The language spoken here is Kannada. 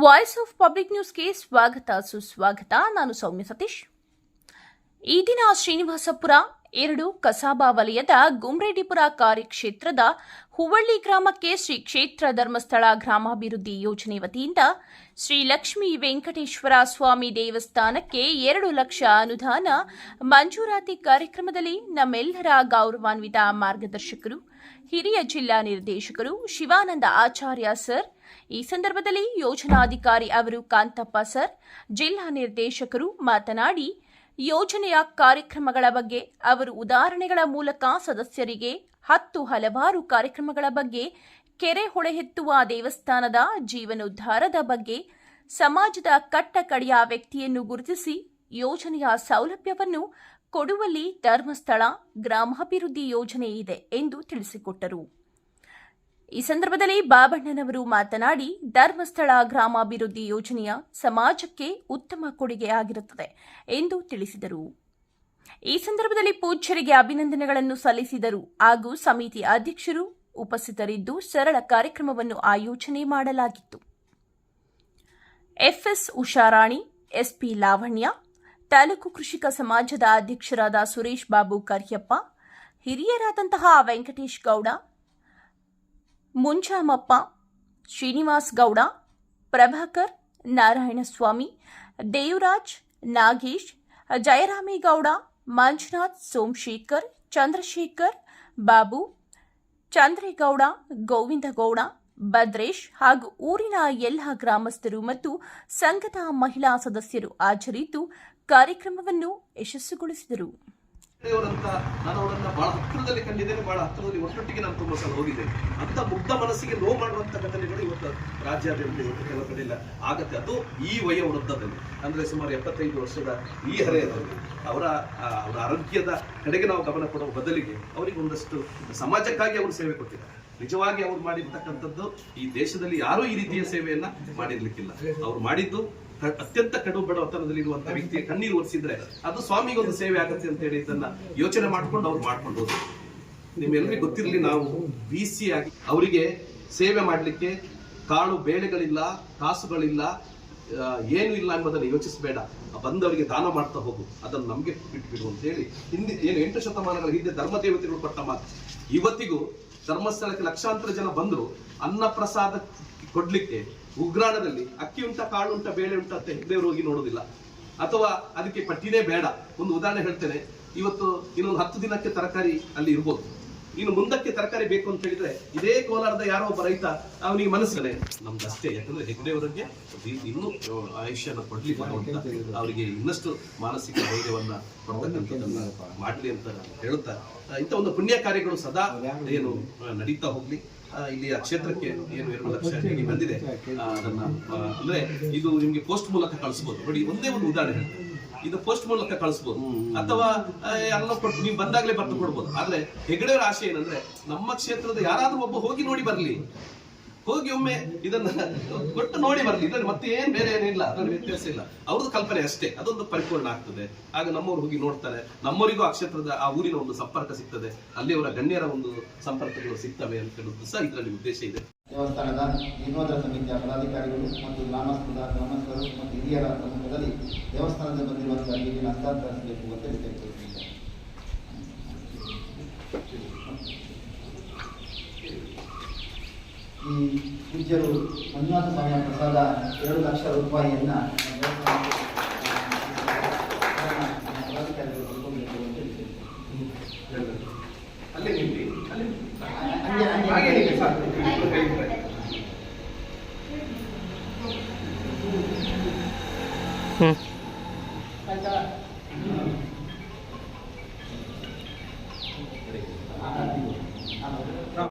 ವಾಯ್ಸ್ ಆಫ್ ಪಬ್ಲಿಕ್ ನ್ಯೂಸ್ಗೆ ಸ್ವಾಗತ ಸುಸ್ವಾಗತ ನಾನು ಸೌಮ್ಯ ಸತೀಶ್ ಈ ದಿನ ಶ್ರೀನಿವಾಸಪುರ ಎರಡು ಕಸಾಬಾ ವಲಯದ ಗುಮ್ರೆಡ್ಡಿಪುರ ಕಾರ್ಯಕ್ಷೇತ್ರದ ಹುವಳ್ಳಿ ಗ್ರಾಮಕ್ಕೆ ಶ್ರೀ ಕ್ಷೇತ್ರ ಧರ್ಮಸ್ಥಳ ಗ್ರಾಮಾಭಿವೃದ್ಧಿ ಯೋಜನೆ ವತಿಯಿಂದ ಶ್ರೀ ಲಕ್ಷ್ಮೀ ವೆಂಕಟೇಶ್ವರ ಸ್ವಾಮಿ ದೇವಸ್ಥಾನಕ್ಕೆ ಎರಡು ಲಕ್ಷ ಅನುದಾನ ಮಂಜೂರಾತಿ ಕಾರ್ಯಕ್ರಮದಲ್ಲಿ ನಮ್ಮೆಲ್ಲರ ಗೌರವಾನ್ವಿತ ಮಾರ್ಗದರ್ಶಕರು, ಹಿರಿಯ ಜಿಲ್ಲಾ ನಿರ್ದೇಶಕರು ಶಿವಾನಂದ ಆಚಾರ್ಯ ಸರ್, ಈ ಸಂದರ್ಭದಲ್ಲಿ ಯೋಜನಾಧಿಕಾರಿ ಅವರು ಕಾಂತಪ್ಪ ಸರ್, ಜಿಲ್ಲಾ ನಿರ್ದೇಶಕರು ಮಾತನಾಡಿ ಯೋಜನೆಯ ಕಾರ್ಯಕ್ರಮಗಳ ಬಗ್ಗೆ, ಅವರು ಉದಾಹರಣೆಗಳ ಮೂಲಕ ಸದಸ್ಯರಿಗೆ ಹತ್ತು ಹಲವಾರು ಕಾರ್ಯಕ್ರಮಗಳ ಬಗ್ಗೆ, ಕೆರೆ ಹೊಳೆಹೆತ್ತುವ ದೇವಸ್ಥಾನದ ಜೀವನೋದ್ಧಾರದ ಬಗ್ಗೆ, ಸಮಾಜದ ಕಟ್ಟಕಡೆಯ ವ್ಯಕ್ತಿಯನ್ನು ಗುರುತಿಸಿ ಯೋಜನೆಯ ಸೌಲಭ್ಯವನ್ನು ಕೊಡುವಲ್ಲಿ ಧರ್ಮಸ್ಥಳ ಗ್ರಾಮಾಭಿವೃದ್ಧಿ ಯೋಜನೆ ಇದೆ ಎಂದು ತಿಳಿಸಿಕೊಟ್ಟರು. ಈ ಸಂದರ್ಭದಲ್ಲಿ ಬಾಬಣ್ಣನವರು ಮಾತನಾಡಿ, ಧರ್ಮಸ್ಥಳ ಗ್ರಾಮಾಭಿವೃದ್ಧಿ ಯೋಜನೆಯ ಸಮಾಜಕ್ಕೆ ಉತ್ತಮ ಕೊಡುಗೆಯಾಗಿರುತ್ತದೆ ಎಂದು ತಿಳಿಸಿದರು. ಈ ಸಂದರ್ಭದಲ್ಲಿ ಪೂಜ್ಯರಿಗೆ ಅಭಿನಂದನೆಗಳನ್ನು ಸಲ್ಲಿಸಿದರು. ಹಾಗೂ ಸಮಿತಿ ಅಧ್ಯಕ್ಷರು ಉಪಸ್ಥಿತರಿದ್ದು ಸರಳ ಕಾರ್ಯಕ್ರಮವನ್ನು ಆಯೋಜನೆ ಮಾಡಲಾಗಿತ್ತು. ಎಫ್ಎಸ್ ಉಷಾರಾಣಿ, ಎಸ್ಪಿ ಲಾವಣ್ಯ, ತಾಲೂಕು ಕೃಷಿಕ ಸಮಾಜದ ಅಧ್ಯಕ್ಷರಾದ ಸುರೇಶ್ ಬಾಬು ಕರ್ಯಪ್ಪ, ಹಿರಿಯರಾದಂತಹ ವೆಂಕಟೇಶ್ ಗೌಡ ಮುಂಚಾಮಪ್ಪ, ಶ್ರೀನಿವಾಸ್ ಗೌಡ, ಪ್ರಭಾಕರ್ ನಾರಾಯಣಸ್ವಾಮಿ, ದೇವರಾಜ್ ನಾಗೇಶ್, ಜಯರಾಮೇಗೌಡ, ಮಂಜುನಾಥ್ ಸೋಮಶೇಖರ್, ಚಂದ್ರಶೇಖರ್, ಬಾಬು ಚಂದ್ರೇಗೌಡ, ಗೋವಿಂದಗೌಡ, ಭದ್ರೇಶ್ ಹಾಗೂ ಊರಿನ ಎಲ್ಲ ಗ್ರಾಮಸ್ಥರು ಮತ್ತು ಸಂಘದ ಮಹಿಳಾ ಸದಸ್ಯರು ಹಾಜರಿದ್ದು ಕಾರ್ಯಕ್ರಮವನ್ನು ಯಶಸ್ಸುಗೊಳಿಸಿದರು ದೇವರಂತ ನಾನು ಅವರನ್ನ ಬಹಳ ಹತ್ತಿರದಲ್ಲಿ ಕಂಡಿದ್ದೇನೆ, ಬಹಳ ಹತ್ತಿರದಲ್ಲಿ ಒಟ್ಟೊಟ್ಟಿಗೆ ನಾನು ತುಂಬಾ ಸಲ ಹೋಗಿದ್ದೇನೆ. ಅಂತ ಮುಗ್ಧ ಮನಸ್ಸಿಗೆ ನೋವು ಮಾಡುವಂತ ಘಟನೆಗಳು ಇವತ್ತು ರಾಜ್ಯಾದ್ಯಂತ ಇವತ್ತು ಕೆಲವು ಕಡೆ ಆಗತ್ತೆ. ಅದು ಈ ವಯೋವೃದ್ಧದಲ್ಲಿ. ಅಂದ್ರೆ ಸುಮಾರು ಎಪ್ಪತ್ತೈದು ವರ್ಷದ ಈ ಹರೆಯದಲ್ಲಿ ಅವರ ಅವರ ಆರೋಗ್ಯದ ಕಡೆಗೆ ನಾವು ಗಮನ ಕೊಡುವ ಬದಲಿಗೆ ಅವರಿಗೆ ಒಂದಷ್ಟು ಸಮಾಜಕ್ಕಾಗಿ ಅವರು ಸೇವೆ ಕೊಟ್ಟಿದ್ದಾರೆ. ನಿಜವಾಗಿ ಅವ್ರು ಮಾಡಿರ್ತಕ್ಕಂಥದ್ದು ಈ ದೇಶದಲ್ಲಿ ಯಾರೂ ಈ ರೀತಿಯ ಸೇವೆಯನ್ನ ಮಾಡಿರ್ಲಿಕ್ಕಿಲ್ಲ. ಅವ್ರು ಮಾಡಿದ್ದು ಅತ್ಯಂತ ಕಡು ಬಡವತನದಲ್ಲಿ ಇರುವಂತ ವ್ಯಕ್ತಿಯ ಕಣ್ಣೀರು ಒರೆಸಿದ್ರೆ ಅದು ಸ್ವಾಮಿಗೆ ಒಂದು ಸೇವೆ ಆಗತ್ತೆ ಅಂತ ಹೇಳಿ ಇದನ್ನ ಯೋಚನೆ ಮಾಡ್ಕೊಂಡು ಅವ್ರು ಮಾಡ್ಕೊಂಡು ನಿಮ್ಮೆಲ್ಲರಿಗೂ ಗೊತ್ತಿರಲಿ ನಾವು ಬಿ ಸಿ ಆಗಿ ಅವರಿಗೆ ಸೇವೆ ಮಾಡಲಿಕ್ಕೆ ಕಾಳು ಬೇಳೆಗಳಿಲ್ಲ, ಕಾಸುಗಳಿಲ್ಲ ಏನು ಇಲ್ಲ ಎಂಬುದನ್ನು ಯೋಚಿಸಬೇಡ. ಬಂದವರಿಗೆ ದಾನ ಮಾಡ್ತಾ ಹೋಗು. ಅದನ್ನು ನಮಗೆ ಬಿಟ್ಬಿಡು ಅಂತ ಹೇಳಿ. ಹಿಂದೆ ಏನು ಎಂಟು ಶತಮಾನಗಳ ಹಿಂದೆ ಧರ್ಮ ದೇವತೆಗಳು ಕೊಟ್ಟ ಮಾತು. ಇವತ್ತಿಗೂ ಧರ್ಮಸ್ಥಳಕ್ಕೆ ಲಕ್ಷಾಂತರ ಜನ ಬಂದರು. ಅನ್ನ ಪ್ರಸಾದ ಕೊಡ್ಲಿಕ್ಕೆ ಉಗ್ರಾಣದಲ್ಲಿ ಅಕ್ಕಿ ಉಂಟ, ಕಾಳು ಉಂಟ, ಬೇಳೆ ಉಂಟ ಅಂತ ಹೆಗ್ದೇವ್ರು ಹೋಗಿ ನೋಡೋದಿಲ್ಲ ಅಥವಾ ಅದಕ್ಕೆ ಪಟ್ಟಿನೇ ಬೇಡ. ಒಂದು ಉದಾಹರಣೆ ಹೇಳ್ತೇನೆ. ಇವತ್ತು ಇನ್ನೊಂದು ಹತ್ತು ದಿನಕ್ಕೆ ತರಕಾರಿ ಅಲ್ಲಿ ಇರ್ಬೋದು. ಇನ್ನು ಮುಂದಕ್ಕೆ ತರಕಾರಿ ಬೇಕು ಅಂತ ಹೇಳಿದ್ರೆ ಇದೇ ಕೋಲಾರದ ಯಾರೋ ಒಬ್ಬ ರೈತ ಅವನಿಗೆ ಮನಸ್ಸಿದೆ ನಮ್ದು ಅಷ್ಟೇ ಯಾಕಂದ್ರೆ ಹೆಗ್ಡೆಯವರಿಗೆ ಇನ್ನೂ ಆಯುಷ್ಯನ ಕೊಡ್ಲಿ ಭಗವಂತ ಅವರಿಗೆ ಇನ್ನಷ್ಟು ಮಾನಸಿಕ ಧೈರ್ಯವನ್ನ ಮಾಡ್ಲಿ ಅಂತ ಹೇಳುತ್ತಾ ಇಂಥ ಒಂದು ಪುಣ್ಯ ಕಾರ್ಯಗಳು ಸದಾ ಏನು ನಡೀತಾ ಹೋಗ್ಲಿ ಇಲ್ಲಿ ಆ ಕ್ಷೇತ್ರಕ್ಕೆ ಏನು ಎರಡು ಲಕ್ಷ ಹೇಳಿ ಬಂದಿದೆ ಅದನ್ನ ಅಂದ್ರೆ ಇದು ನಿಮ್ಗೆ ಪೋಸ್ಟ್ ಮೂಲಕ ಕಳಿಸ್ಬೋದು ನೋಡಿ, ಒಂದೇ ಒಂದು ಉದಾಹರಣೆ. ಇದು ಪೋಸ್ಟ್ ಮೂಲಕ ಕಳಿಸ್ಬೋದು. ಅಥವಾ ಎಲ್ಲ ಕೊಟ್ಟು ನೀವು ಬಂದಾಗಲೇ ಬರ್ದು ಕೊಡ್ಬೋದು. ಆದ್ರೆ ಹೆಗಡೆ ಆಶೆ ಏನಂದ್ರೆ ನಮ್ಮ ಕ್ಷೇತ್ರದ ಯಾರಾದ್ರೂ ಒಬ್ಬ ಹೋಗಿ ನೋಡಿ ಬರ್ಲಿ. ಹೋಗಿ ಒಮ್ಮೆ ಇದನ್ನ ಕೊಟ್ಟು ನೋಡಿ ಬರ್ಲಿ. ಇದ್ರಲ್ಲಿ ಮತ್ತೆ ಏನ್ ಬೇರೆ ಏನಿಲ್ಲ ಅದ್ರ ವ್ಯತ್ಯಾಸ ಇಲ್ಲ. ಅವ್ರದ್ದು ಕಲ್ಪನೆ ಅಷ್ಟೇ. ಅದೊಂದು ಪರಿಪೂರ್ಣ ಆಗ್ತದೆ. ಆಗ ನಮ್ಮವ್ರು ಹೋಗಿ ನೋಡ್ತಾರೆ. ನಮ್ಮವರಿಗೂ ಆ ಕ್ಷೇತ್ರದ ಆ ಊರಿನ ಒಂದು ಸಂಪರ್ಕ ಸಿಗ್ತದೆ. ಅಲ್ಲಿಯವರ ಗಣ್ಯರ ಒಂದು ಸಂಪರ್ಕಗಳು ಸಿಗ್ತವೆ ಅಂತ ಹೇಳುದು ಸಹ ಇದರಲ್ಲಿ ಉದ್ದೇಶ ಇದೆ. ದೇವಸ್ಥಾನದ ಜೀರ್ಣೋದ್ಧಾರ ಸಮಿತಿಯ ಪದಾಧಿಕಾರಿಗಳು ಮತ್ತು ಗ್ರಾಮಸ್ಥರ ಗ್ರಾಮಸ್ಥರು ಮತ್ತು ಹಿರಿಯರ ಸಮ್ಮುಖದಲ್ಲಿ ದೇವಸ್ಥಾನದ ಬಂದಿರುವಂತಹ ನೀರಿನ ಹಸ್ತಾಂತರಿಸಬೇಕು ಅಂತ ತಿಳಿಸಿಕೊಳ್ತಿದ್ದಾರೆ ಈ ಪೂಜ್ಯರು ಮಂಜುನಾಥ ಸ್ವಾಮಿಯ ಪ್ರಸಾದ ಎರಡು ಲಕ್ಷ ರೂಪಾಯಿಯನ್ನ ಪದಾಧಿಕಾರಿಗಳು ಕೊಡ್ಕೊಬೇಕು ಅಂತ. ಅಲ್ಲೇ ನಿಲ್ಲಿ ಅಲ್ಲಿ ಹಂಗೆ. ಹಂಗೆ